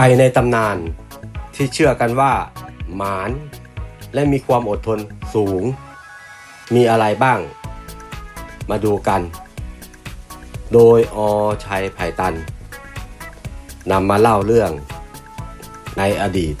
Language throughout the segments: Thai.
ไก่ในตำนานที่เชื่อกันว่า หมาน และมีความอดทนสูง มีอะไรบ้าง มาดูกัน โดยอชัยไผ่ตันนำมาเล่าเรื่องในอดีต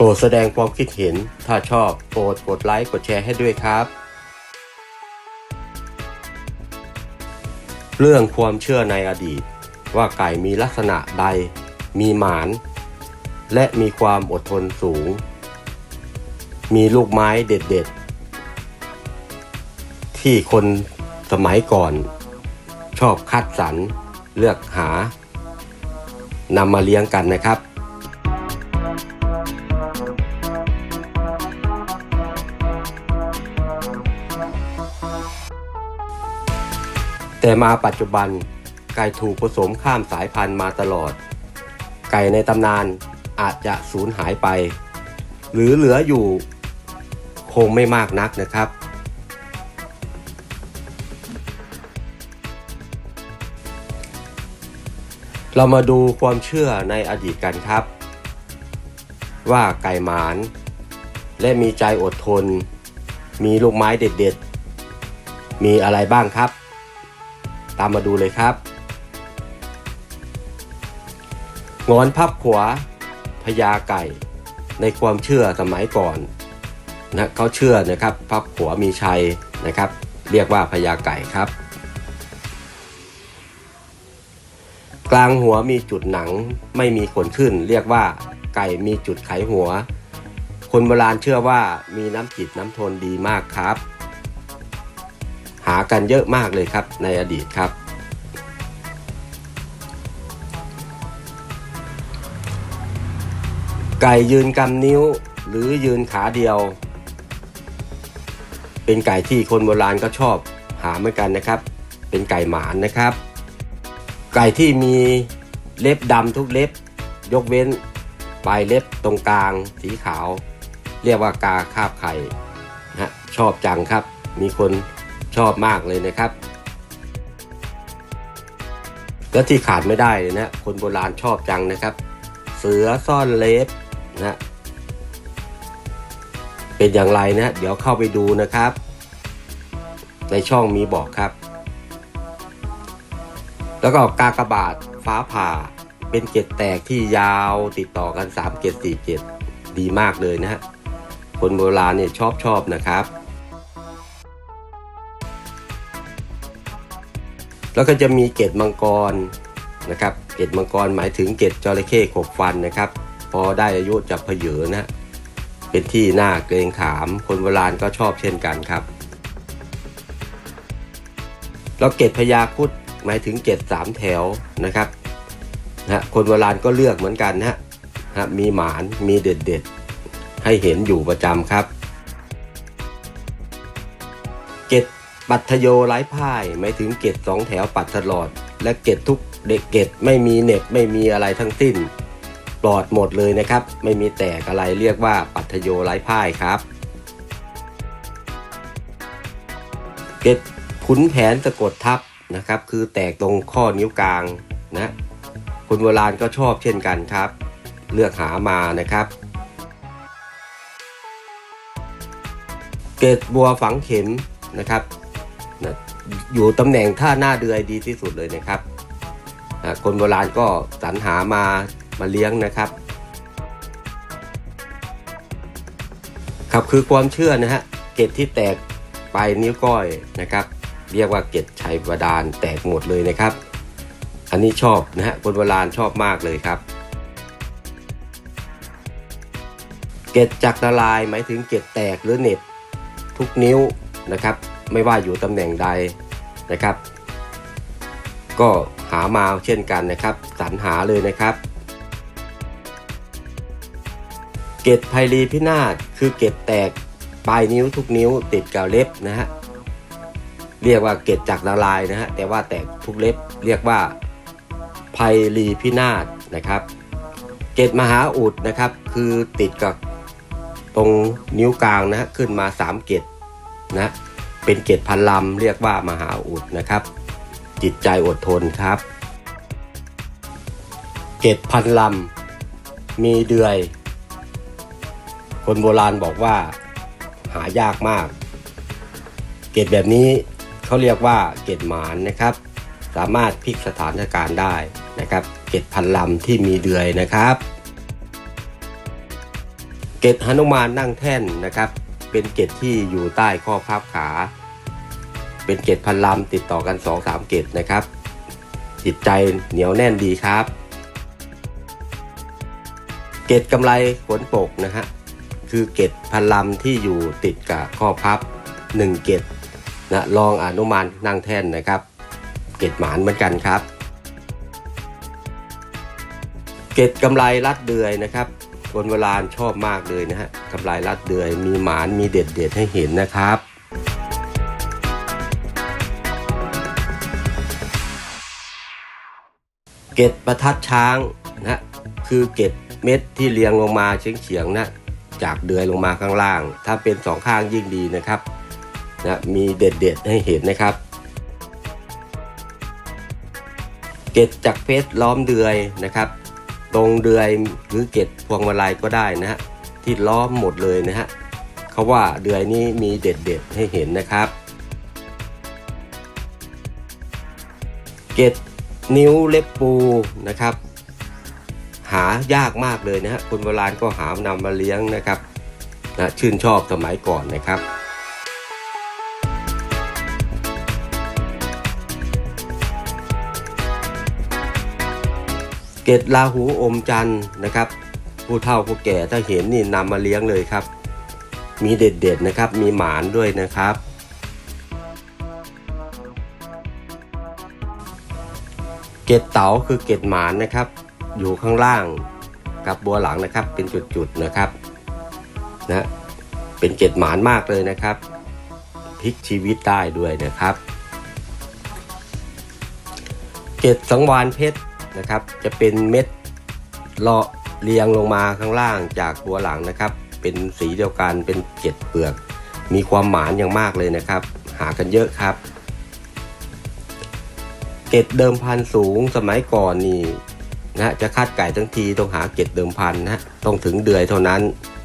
โปรดแสดงความคิดเห็น ถ้าชอบโปรดกดไลค์กดแชร์ให้ด้วยครับ เรื่องความเชื่อในอดีต ว่าไก่มีลักษณะใด มีหมาน และมีความอดทนสูง มีลูกไม้เด็ดๆ ที่คนสมัยก่อน ชอบคัดสรรเลือกหานำมาเลี้ยงกันนะครับ แต่มาปัจจุบันไก่ถูกผสมข้ามสายพันธุ์มาตลอด ไก่ในตำนานอาจจะสูญหายไป หรือเหลืออยู่คงไม่มากนักนะครับ เรามาดูความเชื่อในอดีตกันครับ ว่าไก่หมาน และมีใจอดทน มีลูกไม้เด็ดๆ มีอะไรบ้างครับ ตามมาดูเลยครับงอนพับขวาพญาไก่ ในความเชื่อสมัยก่อนนะเขาเชื่อนะครับพับขวามีชัยนะครับ เรียกว่าพญาไก่ครับ กลางหัวมีจุดหนังไม่มีขนขึ้น เรียกว่าไก่มีจุดไขหัว คนโบราณเชื่อว่ามีน้ำจิตน้ำทนดีมากครับ หากันเยอะมากเลยครับในอดีตครับไก่ยืนกำนิ้วหรือยืนขาเดียว เป็นไก่ที่คนโบราณก็ชอบหาเหมือนกันนะครับ เป็นไก่หมานนะครับ ไก่ที่มีเล็บดำทุกเล็บ ยกเว้นปลายเล็บตรงกลางสีขาว เรียกว่ากาคาบไข่นะฮะชอบจังครับ มีคน ชอบมากเลยนะครับ และที่ขาดไม่ได้เลยนะคนโบราณชอบจังนะครับ เสือซ่อนเล็บนะเป็นอย่างไรนะ เดี๋ยวเข้าไปดูนะครับ ในช่องมีบอกครับ แล้วก็กากบาทฟ้าผ่าเป็นเกล็ดแตกที่ยาวติดต่อกัน3เกล็ด4เกล็ดดีมากเลยนะฮะคนโบราณเนี่ยชอบชอบนะครับ แล้วก็จะมีเกล็ดมังกรนะครับ เกล็ดมังกรหมายถึงเกล็ดจระเข้ขบฟันนะครับ พอได้อายุจะเพเยอนะเป็นที่น่าเกรงขาม คนโบราณก็ชอบเช่นกันครับ แล้วเกล็ดพญาคุดหมายถึงเกล็ดสามแถวนะครับนะคนโบราณก็เลือกเหมือนกันนะฮะมีหมานมีเด็ดเด็ดให้เห็นอยู่ประจำครับ ปัทโยไร้พ่ายหมายถึงเกล็ดสองแถวปัดตลอด และเกล็ดทุกเด็กเกล็ดไม่มีเน็บไม่มีอะไรทั้งสิ้น ปลอดหมดเลยนะครับ ไม่มีแตกอะไรเรียกว่าปัทโยไร้พ่ายครับ เกล็ดขุนแผนสะกดทับนะครับ คือแตกตรงข้อนิ้วกลางนะคนโบราณก็ชอบเช่นกันครับ เลือกหามานะครับ เกล็ดบัวฝังเข็มนะครับ นะอยู่ตำแหน่งท่าหน้าเดือยดีที่สุดเลยนะครับอะคนโบราณก็สรรหามามาเลี้ยงนะครับ ครับคือความเชื่อนะฮะเกล็ดที่แตกปลายนิ้วก้อยนะครับ เรียกว่าเกล็ดชัยบาดาลแตกหมดเลยนะครับ อันนี้ชอบนะฮะคนโบราณชอบมากเลยครับเกล็ดจักรละลายหมายถึงเกล็ดแตกหรือเหน็บทุกนิ้วนะครับ ไม่ว่าอยู่ตำแหน่งใดนะครับ ก็หามาเช่นกันนะครับสรรหาเลยนะครับ เกล็ดไพรีพินาศคือเกล็ดแตกปลายนิ้วทุกนิ้วติดกับเล็บนะฮะเรียกว่าเกล็ดจักละลายนะฮะแต่ว่าแตกทุกเล็บเรียกว่าไพรีพินาศนะครับ เกตมหาอุดนะครับ คือติดกับตรงนิ้วกลางนะฮะขึ้นมา 3 เกตนะ เป็นเกตพันลำเรียกว่ามหาอุดนะครับ จิตใจอดทนครับ เกตพันลำมีเดือย คนโบราณบอกว่าหายากมาก เกตแบบนี้เขาเรียกว่าเกตหมานนะครับ สามารถพลิกสถานการณ์ได้นะครับ เกตพันลำที่มีเดือยนะครับ เกตหนุมานนั่งแท่นนะครับ เป็นเกตที่อยู่ใต้ข้อพับขา เป็นเกตพันลำติดต่อกัน 2-3 เกตนะครับ จิตใจเหนียวแน่นดีครับ เกตกำไรขนปกนะฮะคือเกตพันลำที่อยู่ติดกับข้อพับ 1 เกตนะลองอนุมานนั่งแท่นนะครับ เกตหมานเหมือนกันครับ เกตกำไรรัดเดือยนะครับ คนโบราณชอบมากเลยนะฮะกำไรรัดเดือยมีหมานมีเด็ดเด็ดให้เห็นนะครับเกตประทัดช้างนะคือเกตเม็ดที่เรียงลงมาเฉียงๆนะจากเดือยลงมาข้างล่าง ถ้าเป็นสองข้างยิ่งดีนะครับนะมีเด็ดเด็ดๆให้เห็นนะครับ เกตจากเพชรล้อมเดือยนะครับ ตรงเดือยหรือเกตพวงมาลัยก็ได้นะฮะที่ล้อมหมดเลยนะฮะเขาว่าเดือยนี้มีเด็ดเด็ดๆให้เห็นนะครับ เกตนิ้วเล็บปูนะครับ หายากมากเลยนะฮะคนโบราณก็หานำมาเลี้ยงนะครับนะชื่นชอบสมัยก่อนนะครับ เกตลาหูอมจันทร์นะครับ ผู้เฒ่าผู้แก่ถ้าเห็นนี่นำมาเลี้ยงเลยครับ มีเด็ดๆนะครับ มีหมานด้วยนะครับ เกตเต๋าคือเกตหมานนะครับ อยู่ข้างล่างกับบัวหลังนะครับ เป็นจุดๆนะครับนะเป็นเกตหมานมากเลยนะครับพลิกชีวิตได้ด้วยนะครับ เกตสังวานเพชร นะครับ จะเป็นเม็ดเลาะเรียงลงมาข้างล่างจากบัวหลังนะครับ เป็นสีเดียวกันเป็นเกตเปลือก มีความหมานอย่างมากเลยนะครับ หากันเยอะครับ เกตเดิมพันสูงสมัยก่อนนี่นะจะคัดไก่ทั้งทีต้องหาเกตเดิมพันนะต้องถึงเดือยเท่านั้น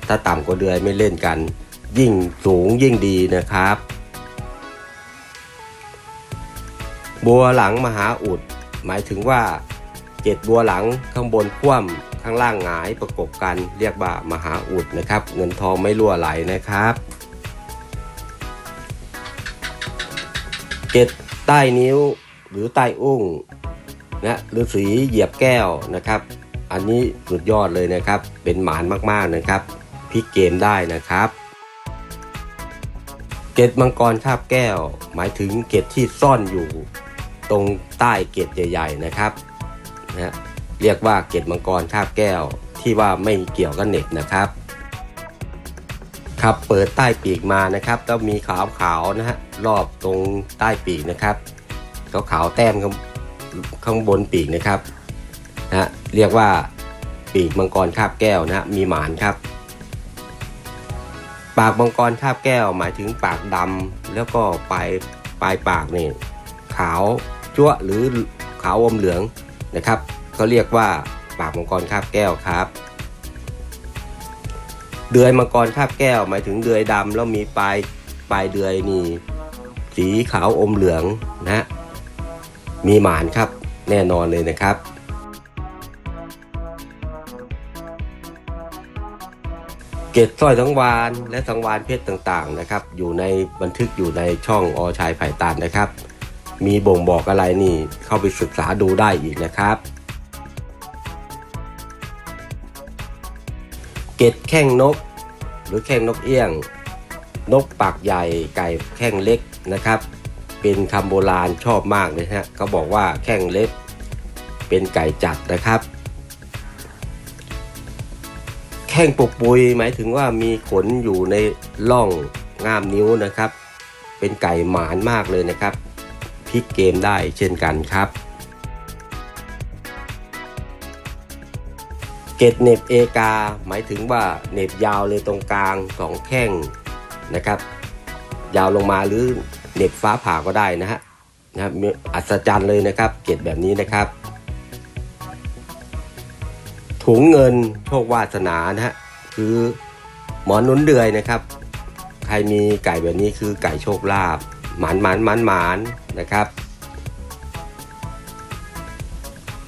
ถ้าต่ำกว่าเดือยไม่เล่นกัน ยิ่งสูงยิ่งดีนะครับ บัวหลังมหาอุด หมายถึงว่า เกตบัวหลังข้างบนคว่ำข้างล่างหงายประกบกันเรียกว่ามหาอุดนะครับ เงินทองไม่รั่วไหลนะครับเกตใต้นิ้วหรือใต้อุ้งนะฤาษีเหยียบแก้วนะครับ อันนี้สุดยอดเลยนะครับ เป็นหมานมากๆนะครับพลิกเกมได้นะครับเกตมังกรคาบแก้ว หมายถึงเกตที่ซ่อนอยู่ ตรงใต้เกตใหญ่ ๆ นะครับ นะเรียกว่าเกตมังกรคาบแก้วที่ว่าไม่เกี่ยวกับเน็ตนะครับ ครับเปิดใต้ปีกมานะครับต้องมีขาวขาวนะฮะรอบตรงใต้ปีกนะครับขาวขาวแต้มข้างข้างบนปีกนะครับนะเรียกว่าปีกมังกรคาบแก้วนะฮะมีหมานครับปากมังกรคาบแก้วหมายถึงปากดำแล้วก็ปลายปลายปากนี่ขาวจั่วหรือขาวอมเหลือง นะครับ ก็เรียกว่าปากมังกรคาบแก้วครับเดือยมังกรคาบแก้ว หมายถึงเดือยดำแล้วมีปลายปลายเดือยนี่สีขาวอมเหลืองนะฮะมีหมานครับแน่นอนเลยนะครับเกตสร้อยสังวานและสังวานเพชรต่างๆนะครับ อยู่ในบันทึกอยู่ในช่องอชายไผ่ตานนะครับ มีบ่งบอกอะไรนี่เข้าไปศึกษาดูได้อีกนะครับ เกตแข้งนก หรือแข้งนกเอี้ยง นกปากใหญ่ไก่แข้งเล็กนะครับ เป็นคำโบราณชอบมากเลยฮะเขาบอกว่าแข้งเล็ก เป็นไก่จัดนะครับแข้งปุกปุยหมายถึงว่ามีขนอยู่ในร่องง่ามนิ้วนะครับ เป็นไก่หมานมากเลยนะครับ ลิกเกมได้เช่นกันครับเกล็ดเน็บเอกา หมายถึงว่าเน็บยาวเลยตรงกลางสองแข้งนะครับ ยาวลงมาหรือเน็บฟ้าผ่าก็ได้นะฮะนะอัศจรรย์เลยนะครับ เกล็ดแบบนี้นะครับ ถุงเงินโชควาสนานะฮะคือหมอนหนุนเดือยนะครับ ใครมีไก่แบบนี้คือไก่โชคลาภ หมานหมานหมานหมานนะครับ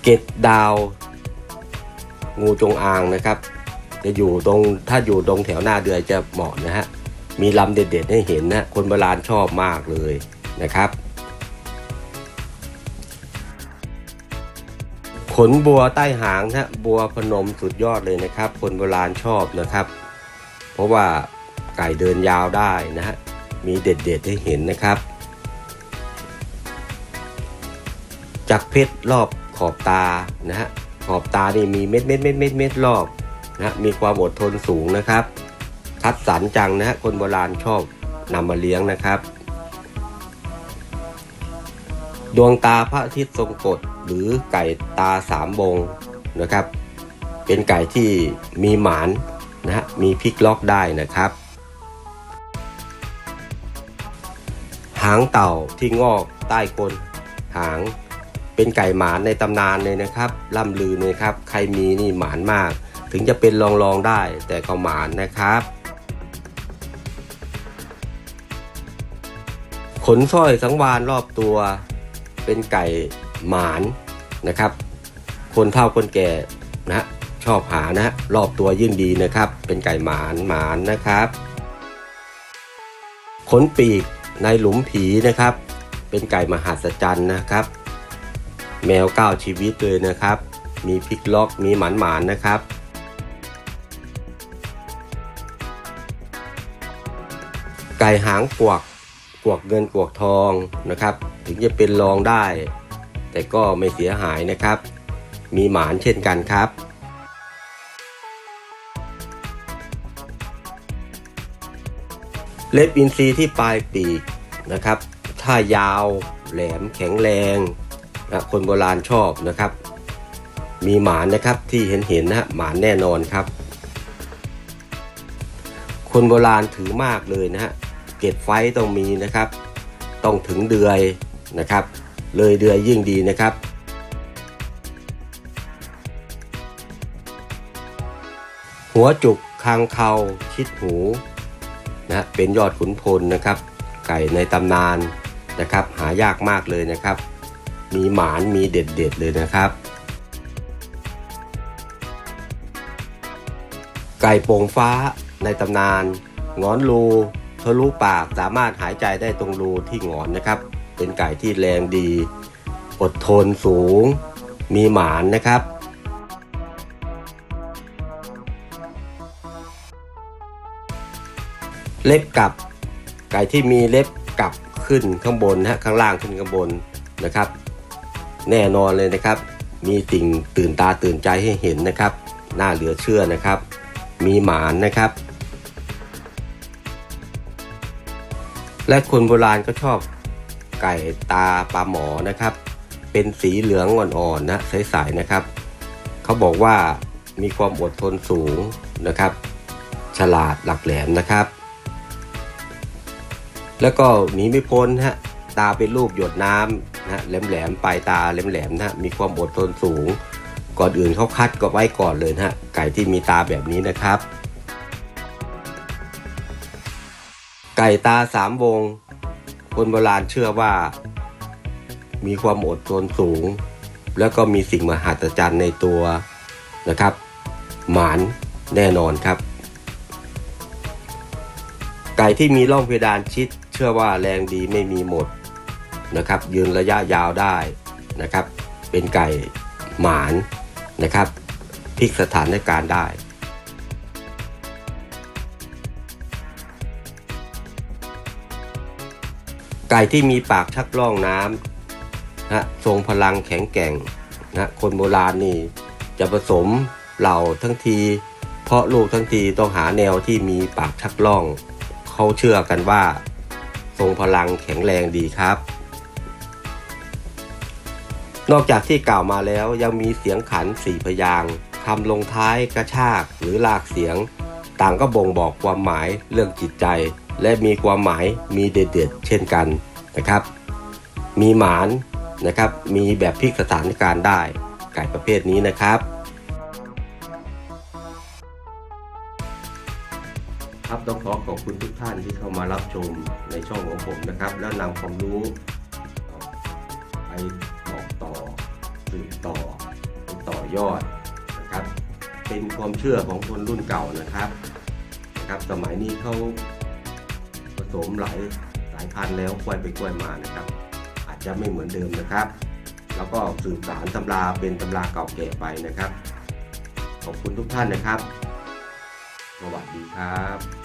เกล็ดาว งูจงอางนะครับ จะอยู่ตรงถ้าอยู่ตรงแถวหน้าเดือยจะเหมาะนะฮะ มีลำเด็ดๆให้เห็นนะคนโบราณชอบมากเลยนะครับ ขนบัวใต้หางนะฮะบัวพนมสุดยอดเลยนะครับ คนโบราณชอบนะครับ เพราะว่าไก่เดินยาวได้นะฮะ มีเด็ดๆให้เห็นนะครับ จากเพชรรอบขอบตานะฮะขอบตานี่มีเม็ดเม็ดเม็ดเม็ดเม็ดรอบนะมีความอดทนสูงนะครับ คัดสรรจังนะฮะคนโบราณชอบนำมาเลี้ยงนะครับ ดวงตาพระอาทิตย์ทรงกฎหรือไก่ตาสามวงนะครับ เป็นไก่ที่มีหมานนะฮะมีพลิกล็อกได้นะครับ หางเต่าที่งอกใต้ก้นหาง เป็นไก่หมานในตำนานเลยนะครับล่ำลือเลยครับ ใครมีนี่หมานมาก ถึงจะเป็นลองๆได้แต่ก็หมานนะครับ ขนสร้อยสังวานรอบตัว เป็นไก่หมานนะครับ คนเฒ่าคนแก่นะฮะชอบหานะฮะรอบตัวยิ่งดีนะครับ เป็นไก่หมานหมานนะครับ ขนปีก ในหลุมผีนะครับ เป็นไก่มหัศจรรย์นะครับ แมวเก้าชีวิตเลยนะครับ มีพลิกล็อกมีหมานหมานนะครับ ไก่หางกวกกวกเงินกวกทองนะครับ ถึงจะเป็นรองได้ แต่ก็ไม่เสียหายนะครับ มีหมานเช่นกันครับ เล็บอินทรีย์ที่ปลายปีกนะครับ ถ้ายาวแหลมแข็งแรงนะคนโบราณชอบนะครับ มีหมานนะครับที่เห็นเห็นนะหมานแน่นอนครับ คนโบราณถือมากเลยนะฮะเก็ดไฟต้องมีนะครับ ต้องถึงเดือยนะครับ เลยเดือยยิ่งดีนะครับหัวจุกคางเขาชิดหู นะเป็นยอดขุนพลนะครับ ไก่ในตำนานนะครับ หายากมากเลยนะครับ มีหมานมีเด็ดๆเลยนะครับ ไก่โป่งฟ้าในตำนานงอนรูทะลุปากสามารถหายใจได้ตรงรูที่งอนนะครับ เป็นไก่ที่แรงดี อดทนสูง มีหมานนะครับ เล็บกลับไก่ที่มีเล็บกลับขึ้นข้างบนนะฮะข้างล่างขึ้นข้างบนนะครับ แน่นอนเลยนะครับ มีสิ่งตื่นตาตื่นใจให้เห็นนะครับ น่าเหลือเชื่อนะครับ มีหมานนะครับ และคนโบราณก็ชอบไก่ตาปลาหมอนะครับ เป็นสีเหลืองอ่อนๆนะใสๆนะครับ เขาบอกว่ามีความอดทนสูงนะครับ ฉลาดหลักแหลมนะครับ แล้วก็หนีไม่พ้นฮะตาเป็นรูปหยดน้ำนะแหลมๆปลายตาแหลมๆนะฮะมีความอดทนสูง ก่อนอื่นเขาคัดก็ไว้ก่อนเลยฮะไก่ที่มีตาแบบนี้นะครับ ไก่ตาสามวง คนโบราณเชื่อว่า มีความอดทนสูง แล้วก็มีสิ่งมหัศจรรย์ในตัวนะครับ หมานแน่นอนครับ ไก่ที่มีร่องเพดานชิด เชื่อว่าแรงดีไม่มีหมดนะครับ ยืนระยะยาวได้นะครับ เป็นไก่หมานนะครับพลิกสถานการณ์ได้ไก่ที่มีปากชักล่องน้ำนะทรงพลังแข็งแกร่งนะคนโบราณนี่จะผสมเหล่าทั้งที เพราะลูกทั้งทีต้องหาแนวที่มีปากชักล่อง เขาเชื่อกันว่า ทรงพลังแข็งแรงดีครับ นอกจากที่กล่าวมาแล้วยังมีเสียงขันสี่พยางคำลงท้ายกระชากหรือลากเสียง ต่างก็บ่งบอกความหมายเรื่องจิตใจ และมีความหมายมีเด็ดๆเช่นกันนะครับ มีหมานนะครับ มีแบบพลิกสถานการณ์ได้ไก่ประเภทนี้นะครับ ครับต้องขอขอบคุณทุกท่านที่เข้ามารับชมในช่องของผมนะครับ แล้วนำความรู้ไปบอกต่อสืบต่อต่อยอดนะครับ เป็นความเชื่อของคนรุ่นเก่านะครับนะครับ สมัยนี้เขาผสมหลายสายพันธุ์แล้วกล้วยไปกล้วยมานะครับ อาจจะไม่เหมือนเดิมนะครับ แล้วก็สืบสารตำราเป็นตำราเก่าแก่ไปนะครับ ขอบคุณทุกท่านนะครับ สวัสดีครับ